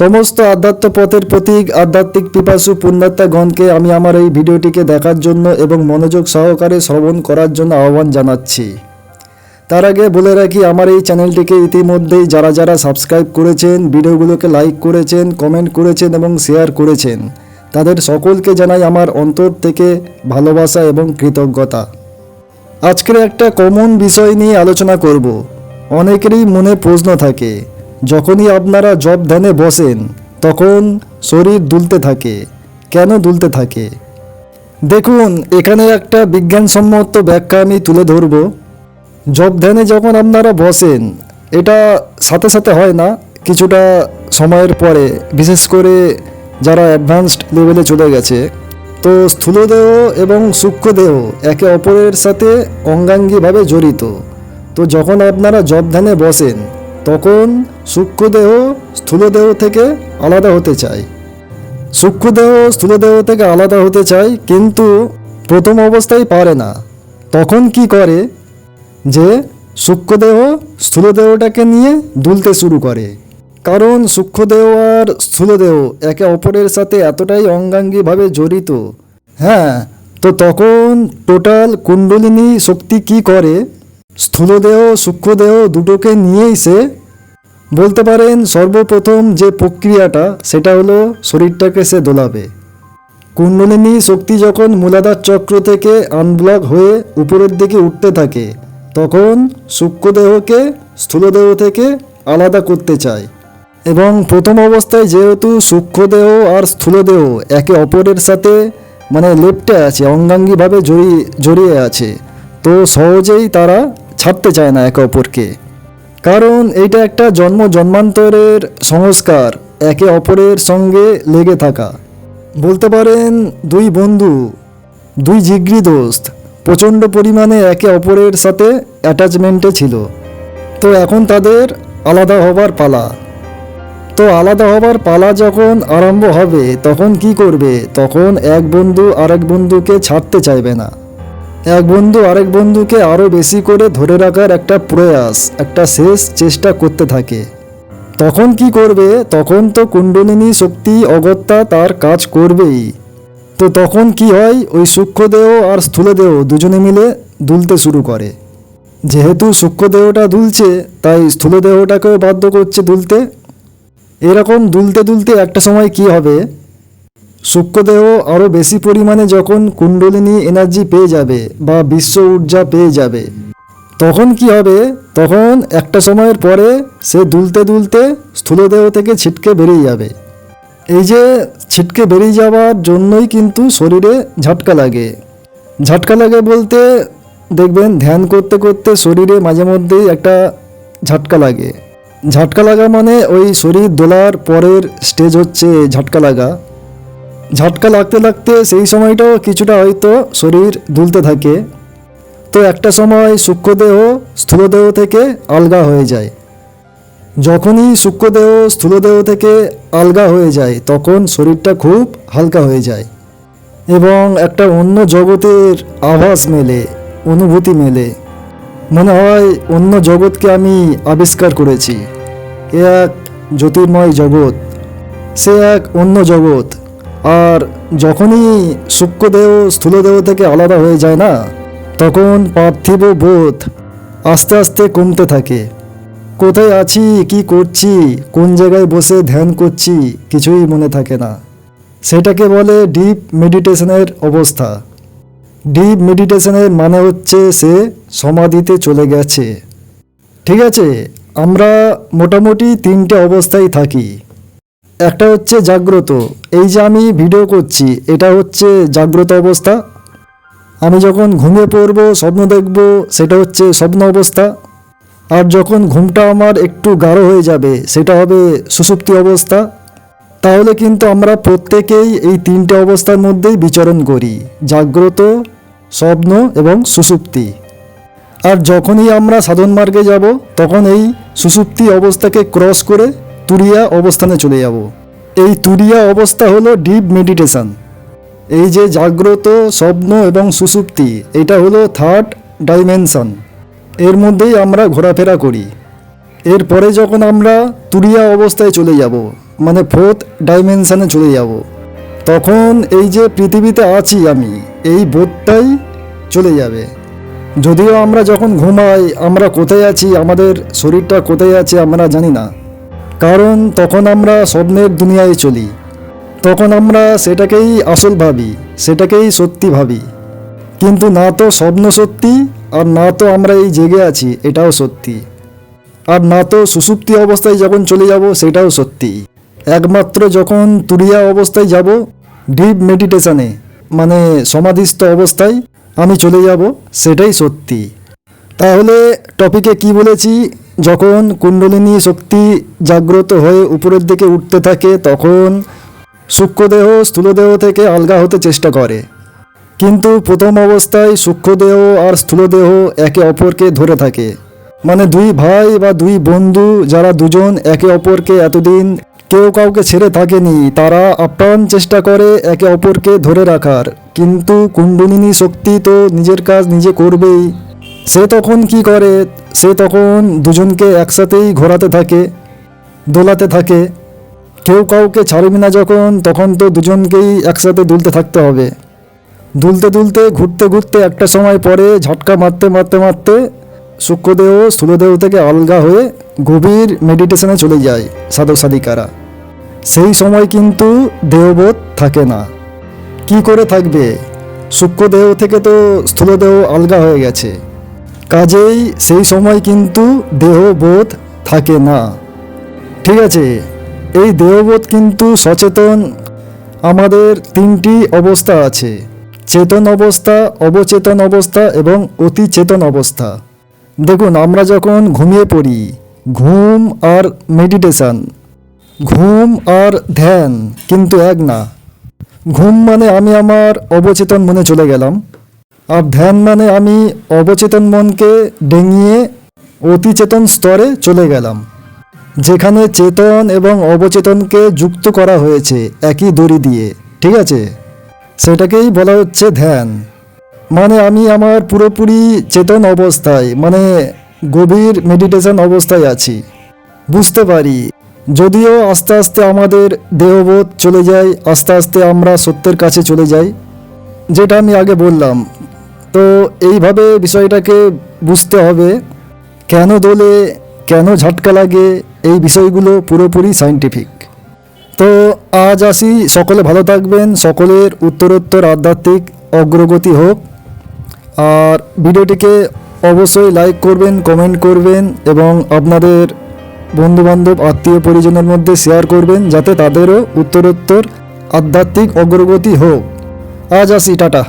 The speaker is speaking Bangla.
সমস্ত আধ্যাত্ম পথের প্রতীক, আধ্যাত্মিক পিপাসু পুণ্যাত্মাগণকে আমি আমার এই ভিডিওটিকে দেখার জন্য এবং মনোযোগ সহকারে শ্রবণ করার জন্য আহ্বান জানাচ্ছি। তার আগে বলে রাখি, আমার এই চ্যানেলটিকে ইতিমধ্যেই যারা যারা সাবস্ক্রাইব করেছেন, ভিডিওগুলোকে লাইক করেছেন, কমেন্ট করেছেন এবং শেয়ার করেছেন, তাদের সকলকে জানাই আমার অন্তর থেকে ভালোবাসা এবং কৃতজ্ঞতা। আজকের একটা কমন বিষয় নিয়ে আলোচনা করব। অনেকেরই মনে প্রশ্ন থাকে যখনই আপনারা জব ধ্যানে বসেন, তখন শরীর দুলতে থাকে। কেন দুলতে থাকে? দেখুন, এখানে একটা বিজ্ঞানসম্মত ব্যাখ্যা আমি তুলে ধরব। জব ধ্যানে যখন আপনারা বসেন, এটা সাথে সাথে হয় না, কিছুটা সময়ের পরে, বিশেষ করে যারা অ্যাডভান্সড লেভেলে চলে গেছে। তো স্থূলদেহ এবং সূক্ষ্মদেহ একে অপরের সাথে অঙ্গাঙ্গিভাবে জড়িত। তো যখন আপনারা জব ধ্যানে বসেন তখন সূক্ষ্মদেহ স্থূলদেহ থেকে আলাদা হতে চায়। সূক্ষ্মদেহ স্থূলদেহ থেকে আলাদা হতে চায়, কিন্তু প্রথম অবস্থায় পারে না। তখন কি করে? যে সূক্ষ্মদেহ স্থূলদেহটাকে নিয়ে দুলতে শুরু করে। কারণ সূক্ষ্মদেহ আর স্থূলদেহ একে অপরের সাথে এতটাই অঙ্গাঙ্গিভাবে জড়িত। হ্যাঁ তো তখন টোটাল কুণ্ডলিনী শক্তি কি করে? স্থূলদেহ, সূক্ষ্মদেহ দুটোকে নিয়েই সে বলতে পারেন সর্বপ্রথম যে প্রক্রিয়াটা, সেটা হলো শরীরটাকে সে দোলাবে। কুণ্ডলিনী শক্তি যখন মূলাধার চক্র থেকে আনব্লক হয়ে উপরের দিকে উঠতে থাকে, তখন সূক্ষ্মদেহকে স্থূলদেহ থেকে আলাদা করতে চায়। এবং প্রথম অবস্থায় যেহেতু সূক্ষ্মদেহ আর স্থূলদেহ একে অপরের সাথে মানে লেপটে আছে, অঙ্গাঙ্গিভাবে জড়িয়ে জড়িয়ে আছে, তো সহজেই তারা ছাড়তে চায় না একে অপরকে। কারণ এইটা একটা জন্ম জন্মান্তরের সংস্কার, একে অপরের সঙ্গে লেগে থাকা। বলতে পারেন, দুই বন্ধু, দুই জিগ্রি দোস্ত, প্রচণ্ড পরিমাণে একে অপরের সাথে অ্যাটাচমেন্টে ছিল। তো এখন তাদের আলাদা হবার পালা। তো আলাদা হবার পালা যখন আরম্ভ হবে, তখন কি করবে? তখন এক বন্ধু আরেক বন্ধুকে ছাড়তে চাইবে না। এক বন্ধু আরেক বন্ধুকে আরও বেশি করে ধরে রাখার একটা প্রয়াস, একটা শেষ চেষ্টা করতে থাকে। তখন কি করবে? তখন তো কুণ্ডলিনী শক্তি অগত্যা তার কাজ করবেই। তো তখন কি হয়? ওই সূক্ষ্মদেহ আর স্থূলদেহ দুজনে মিলে দুলতে শুরু করে। যেহেতু সূক্ষ্মদেহটা দুলছে, তাই স্থূলদেহটাকেও বাধ্য করছে দুলতে। এরকম দুলতে দুলতে একটা সময় কি হবে? সূক্ষ্মদেহ আরও বেশি পরিমাণে যখন কুণ্ডলিনী এনার্জি পেয়ে যাবে বা বিশ্ব ঊর্জা পেয়ে যাবে, তখন কি হবে? তখন একটা সময়ের পরে সে দুলতে দুলতে স্থূলদেহ থেকে ছিটকে বেরিয়ে যাবে। এই যে ছিটকে বেরিয়ে যাওয়ার জন্যই কিন্তু শরীরে ঝাটকা লাগে। ঝাটকা লাগে বলতে দেখবেন, ধ্যান করতে করতে শরীরে মাঝে মধ্যেই একটা ঝাটকা লাগে। ঝাটকা লাগা মানে ওই শরীর দোলার পরের স্টেজ হচ্ছে ঝাটকা লাগা। ঝাটকা লাগতে লাগতে সেই সময়টাও কিছুটা হয়তো শরীর দুলতে থাকে। তো একটা সময় সূক্ষ্মদেহ, স্থূলদেহ থেকে আলগা হয়ে যায়। যখনই সূক্ষ্মদেহ, স্থূলদেহ থেকে আলগা হয়ে যায়, তখন শরীরটা খুব হালকা হয়ে যায় এবং একটা অন্য জগতের আভাস মেলে, অনুভূতি মেলে। মনে হয় অন্য জগৎকে আমি আবিষ্কার করেছি। এ এক জ্যোতির্ময় জগৎ। সে এক অন্য জগৎ। আর যখনই সূক্ষ্মদেহ, স্থূলদেহ থেকে আলাদা হয়ে যায় না, তখন পার্থিব বোধ আস্তে আস্তে কমতে থাকে। কোথায় আছি, কি করছি, কোন জায়গায় বসে ধ্যান করছি, কিছুই মনে থাকে না। সেটাকে বলে ডিপ মেডিটেশনের অবস্থা। ডিপ মেডিটেশনের মানে হচ্ছে সে সমাধিতে চলে গেছে। ঠিক আছে, আমরা মোটামুটি তিনটে অবস্থায় থাকি। একটা হচ্ছে জাগ্রত। এই যে আমি ভিডিও করছি, এটা হচ্ছে জাগ্রত অবস্থা। আমি যখন ঘুমিয়ে পড়ব, স্বপ্ন দেখব, সেটা হচ্ছে স্বপ্ন অবস্থা। আর যখন ঘুমটা আমার একটু গাঢ় হয়ে যাবে, সেটা হবে সুষুপ্তি অবস্থা। তাহলে কিন্তু আমরা প্রত্যেকেই এই তিনটে অবস্থার মধ্যেই বিচরণ করি, জাগ্রত, স্বপ্ন এবং সুষুপ্তি। আর যখনই আমরা সাধন মার্গে যাব, তখন এই সুষুপ্তি অবস্থাকে ক্রস করে তুরিয়া অবস্থানে চলে যাব। এই তুরিয়া অবস্থা হলো ডিপ মেডিটেশন এই যে জাগ্রত স্বপ্ন এবং সুষুপ্তি এটা হলো থার্ড ডাইমেনশন এর মধ্যেই আমরা ঘোরাফেরা করি। এরপরে যখন আমরা তুরিয়া অবস্থায় চলে যাব মানে ফোর্থ ডাইমেনশানে চলে যাব, তখন এই যে পৃথিবীতে আছি আমি, এই বোধটাই চলে যাবে। যদিও আমরা যখন ঘুমাই, আমরা কোথায় আছি, আমাদের শরীরটা কোথায় আছে আমরা জানি না। কারণ তখন আমরা স্বপ্নের দুনিয়ায় চলি। তখন আমরা সেটাকেই আসল ভাবি, সেটাকেই সত্যি ভাবি। কিন্তু না তো স্বপ্ন সত্যি, আর না তো আমরা এই জেগে আছি, এটাও সত্যি। আর না তো সুষুপ্তি অবস্থায় যখন চলে যাব, সেটাও সত্যি। একমাত্র যখন তুরিয়া অবস্থায় যাব ডিপ মেডিটেশনে মানে সমাধিস্থ অবস্থায় আমি চলে যাব, সেটাই সত্যি। তাহলে টপিকে কি বলেছি? যখন কুণ্ডলিনী শক্তি জাগ্রত হয়ে উপরের দিকে উঠতে থাকে, তখন সূক্ষ্মদেহ স্থূলদেহ থেকে আলগা হতে চেষ্টা করে। কিন্তু প্রথম অবস্থায় সূক্ষ্মদেহ আর স্থূলদেহ একে অপরকে ধরে থাকে। মানে দুই ভাই বা দুই বন্ধু যারা দুজন একে অপরকে এতদিন কেউ কাউকে ছেড়ে থাকেনি, তারা আপ্রাণ চেষ্টা করে একে অপরকে ধরে রাখার। কিন্তু কুণ্ডলিনী শক্তি তো নিজের কাজ নিজে করবেই। সে তখন কি করে? সে তখন দুজনকে একসাথেই ঘোরাতে থাকে, দোলাতে থাকে। কেউ কাউকে ছাড়বি না যখন, তখন তো দুজনকেই একসাথে দুলতে থাকতে হবে। দুলতে দুলতে, ঘুরতে ঘুরতে একটা সময় পরে ঝটকা মারতে মারতে মারতে সূক্ষ্মদেহ স্থূলদেহ থেকে আলগা হয়ে গভীর মেডিটেশনে চলে যায় সাধক সাধিকারা। সেই সময় কিন্তু দেহবোধ থাকে না। কি করে থাকবে? সূক্ষ্মদেহ থেকে তো স্থূলদেহ আলগা হয়ে গেছে। কাজেই সেই সময় কিন্তু দেহবোধ থাকে না। ঠিক আছে, এই দেহবোধ কিন্তু সচেতন আমাদের তিনটি অবস্থা আছে, চেতন অবস্থা, অবচেতন অবস্থা এবং অতি চেতন অবস্থা। দেখুন, আমরা যখন ঘুমিয়ে পড়ি, ঘুম আর মেডিটেশন, ঘুম আর ধ্যান কিন্তু এক না। ঘুম মানে আমি আমার অবচেতন মনে চলে গেলাম। আর ধ্যান মানে আমি অবচেতন মনকে ডেঙিয়ে অতিচেতন স্তরে চলে গেলাম, যেখানে চেতন এবং অবচেতনকে যুক্ত করা হয়েছে একই দড়ি দিয়ে, ঠিক আছে? সেটাকেই বলা হচ্ছে ধ্যান। মানে আমি আমার পুরোপুরি চেতন অবস্থায় মানে গভীর মেডিটেশন অবস্থায় আছি। বুঝতে পারি? যদিও আস্তে আস্তে আমাদের দেহবোধ চলে যায়, আস্তে আস্তে আমরা সত্যের কাছে চলে যাই, যেটা আমি আগে বললাম তো এইভাবে বিষয়টাকে বুঝতে হবে, কেন দোলে কেন ঝটকা লাগে, এই বিষয়গুলো পুরোপুরি সাইন্টিফিক তো আজ আসি, সকলে ভালো থাকবেন, সকলের উত্তরোত্তর আধ্যাত্মিক অগ্রগতি হোক। আর ভিডিওটিকে অবশ্যই লাইক করবেন কমেন্ট করবেন এবং আপনাদের বন্ধুবান্ধব, আত্মীয় পরিজনের মধ্যে শেয়ার করবেন যাতে তাদেরও উত্তরোত্তর আধ্যাত্মিক অগ্রগতি হোক। আজ আসি, টাটা।